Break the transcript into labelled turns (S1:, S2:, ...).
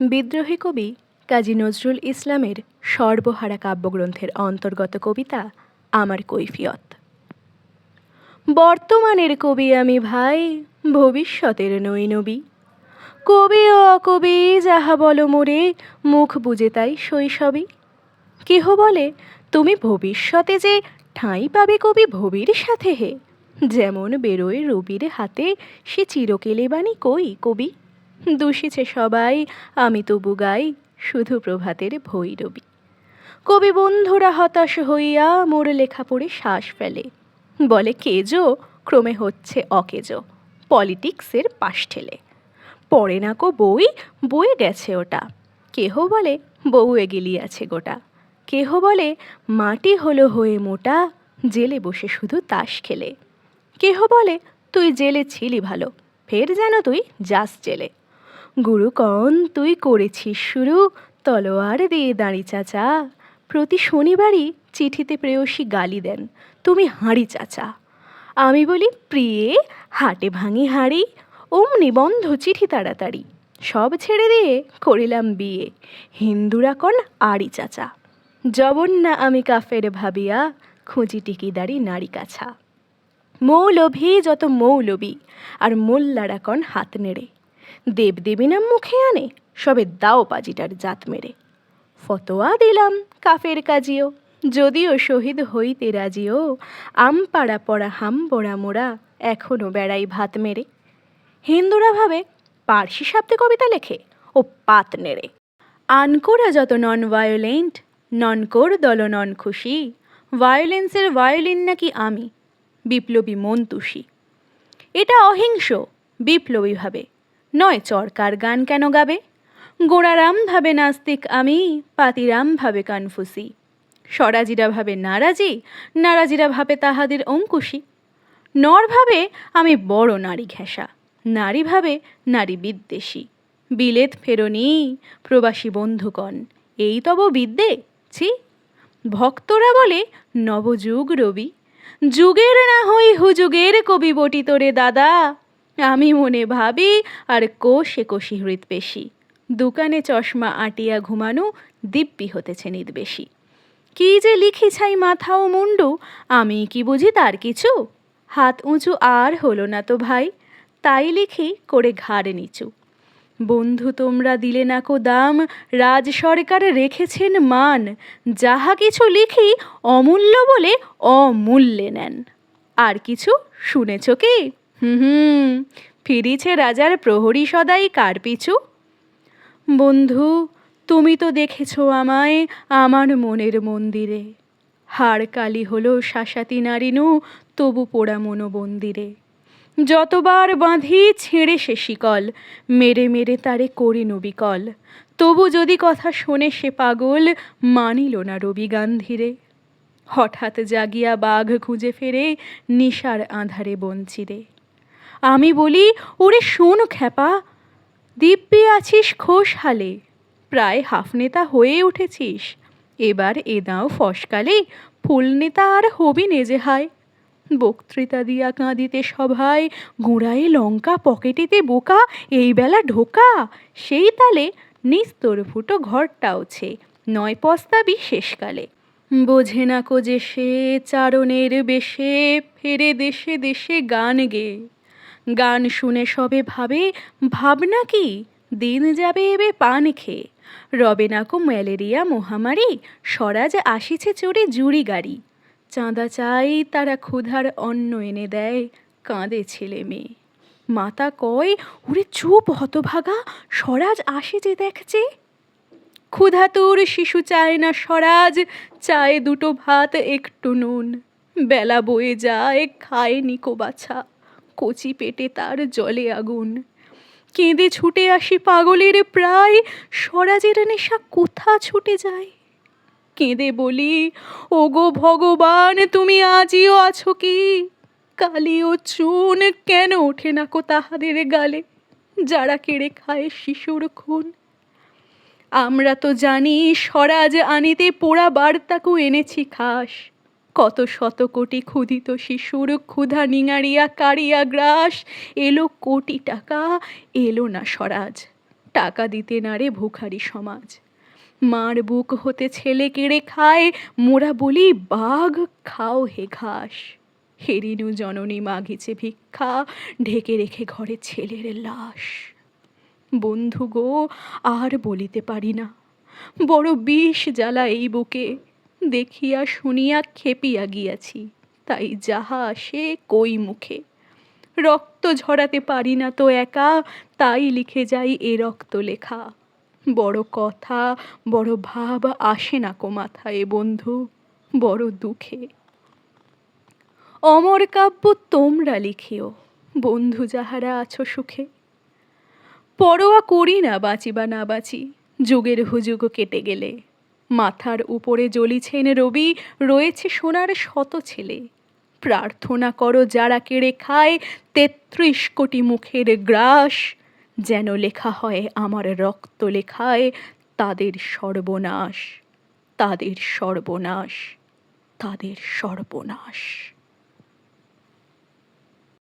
S1: বিদ্রোহী কবি কাজী নজরুল ইসলামের সর্বহারা কাব্যগ্রন্থের অন্তর্গত কবিতা আমার কৈফিয়ত। বর্তমানের কবি আমি ভাই, ভবিষ্যতের নই নবী। কবি অকবি যাহা বলো মোরে মুখ বুঝে তাই শৈশবই কেহ বলে, তুমি ভবিষ্যতে যে ঠাঁই পাবে কবি ভবির সাথে হে। যেমন বেরোয় রবির হাতে, সে চিরকেলে বাণী কই কবি? দূষিছে সবাই, আমি তবু গাই শুধু প্রভাতের ভৈরবী। কবি বন্ধুরা হতাশ হইয়া মোর লেখা পড়ে শ্বাস ফেলে। বলে, কেজো, ক্রমে হচ্ছে অকেজো, পলিটিক্সের পাশ ঠেলে। পড়ে না কো বই, বয়ে গেছে ওটা। কেহ বলে বউ এগিলিয়াছে গোটা। কেহ বলে, মাটি হলো হয়ে মোটা, জেলে বসে শুধু তাস খেলে। কেহ বলে, তুই জেলে ছিলি ভালো, ফের যেন তুই যাস জেলে। গুরু কন, তুই করেছিস শুরু। তলোয়ার দিয়ে দাঁড়ি চাচা। প্রতি শনিবারই চিঠিতে প্রেয়সী গালি দেন, তুমি হাঁড়ি চাচা। আমি বলি, প্রিয়ে, হাটে ভাঙি হাঁড়ি, অমনি বন্ধ চিঠি তাড়াতাড়ি। সব ছেড়ে দিয়ে করিলাম বিয়ে, হিন্দুরা কন আড়ি চাচা। জবন না আমি কাফের ভাবিয়া, খুঁজি টিকিদারি নারী কাছা। মৌলভী যত মৌলবী, আর মোল্লারা কন হাত নেড়ে। দেবদেবী নাম মুখে আনে, সবে দাও পাজিটার জাত মেরে। ফতোয়া দিলাম কাফের কাজিও, যদিও শহীদ হইতে রাজিও। আম পাড়া পড়া হাম বড়া মোড়া এখনও বেড়াই ভাত মেরে। হিন্দুরা ভাবে পার্সি শব্দে কবিতা লেখে ও পাত নেড়ে। আনকোরা যত নন ভায়োলেন্ট, ননকোর দল নন খুশি। ভায়োলেন্সের ভায়োলিন নাকি আমি, বিপ্লবী মন্তুষী। এটা অহিংস, বিপ্লবী ভাবে। নয় চরকার গান কেন গাবে? গোড়ারাম ভাবে নাস্তিক আমি, পাতিরাম ভাবে কানফুসি। স্বরাজিরা ভাবে নারাজি, নারাজিরা ভাবে তাহাদের অঙ্কুশী। নর ভাবে আমি বড় নারী ঘেঁষা, নারী ভাবে নারী বিদ্বেষী। বিলেত ফেরনি, প্রবাসী বন্ধুকণ এই তব বিদ্যে? ছি। ভক্তরা বলে, নবযুগ রবি। যুগের না হই হুযুগের কবি বটি তোরে দাদা। আমি মনে ভাবি, আর কোষে কোষি হৃৎপেশি দোকানে চশমা আটিয়া ঘুমানো দিব্যি হতেছে নিদ বেশি। কি যে লিখি ছাই মাথা ও মুন্ডু, আমি কি বুঝি তার কিছু? হাত উঁচু আর হলো না তো ভাই, তাই লিখি করে ঘাড় নিচু। বন্ধু তোমরা দিলে না কো দাম, রাজ সরকার রেখেছেন মান, যাহা কিছু লিখি অমূল্য বলে অমূল্যে নেন। আর কিছু শুনেছ কি? হুম, ফিরিছে রাজার প্রহরী সদাই কার পিছু? বন্ধু, তুমি তো দেখেছ আমায় আমার মনের মন্দিরে। হাড় কালি হলো শাসাতি নারিনু, তবু পোড়া মনোবন্দিরে। যতবার বাঁধি ছেড়ে সে শিকল, মেরে মেরে তারে করি নবিকল তবু যদি কথা শোনে সে পাগল, মানিল না রবি গান্ধীরে। হঠাৎ জাগিয়া বাঘ খুঁজে ফেরে, নিশার আধারে বঞ্চিরে। আমি বলি, ওরে শোন খ্যাপা, দিব্যি আছিস খোশহালে প্রায় হাফ নেতা হয়ে উঠেছিস, এবার এ দাও ফসকালে ফুল নেতা আর হবি নেজে হায়। বক্তৃতা দিয়া কাঁদিতে সভায় গুঁড়ায়ে লঙ্কা পকেটেতে বোকা, এই বেলা ঢোকা, সেই তালে নিস্তর ফুটো ঘরটাওছে নয় পস্তাবি শেষকালে বোঝে না কো যে সে চারণের বেশে, ফেরে দেশে দেশে গান গে। গান শুনে সবে ভাবে, ভাবনা কি? দিন যাবে এবে পান খেয়ে রবে না কো ম্যালেরিয়া মহামারী, স্বরাজ আসিছে চড়ে জুড়ি গাড়ি। চাঁদা চাই তারা ক্ষুধার অন্ন এনে দেয়, কাঁদে ছেলে মেয়ে। মাতা কয়, ওরে চুপ হতভাগা, স্বরাজ আসে যে। দেখছে ক্ষুধাতুর শিশু চায় না স্বরাজ, চায় দুটো ভাত, একটু নুন। বেলা বয়ে যায় খায় নিকো বাছা। কচি পেটে তার জলে আগুন। কেঁদে ছুটে আসি পাগলের প্রায়, স্বরাজের নেশা কোথা ছুটে যায়? কেঁদে বলি, ওগো ভগবান, তুমি আজিও আছো কি? কালি চুন কেন ওঠে না কো তাহাদের গালে? যারা কেড়ে খায় শিশুর খুন। আমরা তো জানি, স্বরাজ আনিতে পোড়া বার্তাকু এনেছি খাস। কত শত কোটি ক্ষুধিত শিশুর ক্ষুধা নিঙাড়িয়া কাড়িয়া গ্রাস। এলো কোটি টাকা, এলো না স্বরাজ। টাকা দিতে নারে ভুখারি সমাজ। মার বুক হতে ছেলে কেড়ে খায়, মোরা বলি, বাঘ, খাও হে ঘাস। হেরিনু জননী মাগিছে ভিক্ষা, ঢেকে রেখে ঘরে ছেলের লাশ। বন্ধু গো, আর বলিতে পারি না। বড় বিষ জ্বালা এই বুকে। দেখিয়া শুনিয়া খেপিয়া গিয়াছি, তাই যাহা আসে কই মুখে। রক্ত ঝরাতে পারি না তো একা, তাই লিখে যাই এ রক্ত লেখা। বড় কথা, বড় ভাব আসে না কো মাথায় বন্ধু, বড় দুঃখে। অমর কাব্য তোমরা লিখিও, বন্ধু যাহারা আছো সুখে। পরোয়া করি না বাঁচি বা না বাঁচি, যুগের হুযুগ কেটে গেলে। মাথার উপরে জ্বলিছেন রবি, রয়েছে সোনার শত ছেলে। প্রার্থনা করো যারা কেড়ে খায়, তেত্রিশ কোটি মুখের গ্রাস। যেন লেখা হয়, আমার রক্ত লেখায়, তাদের সর্বনাশ। তাদের সর্বনাশ। তাদের সর্বনাশ।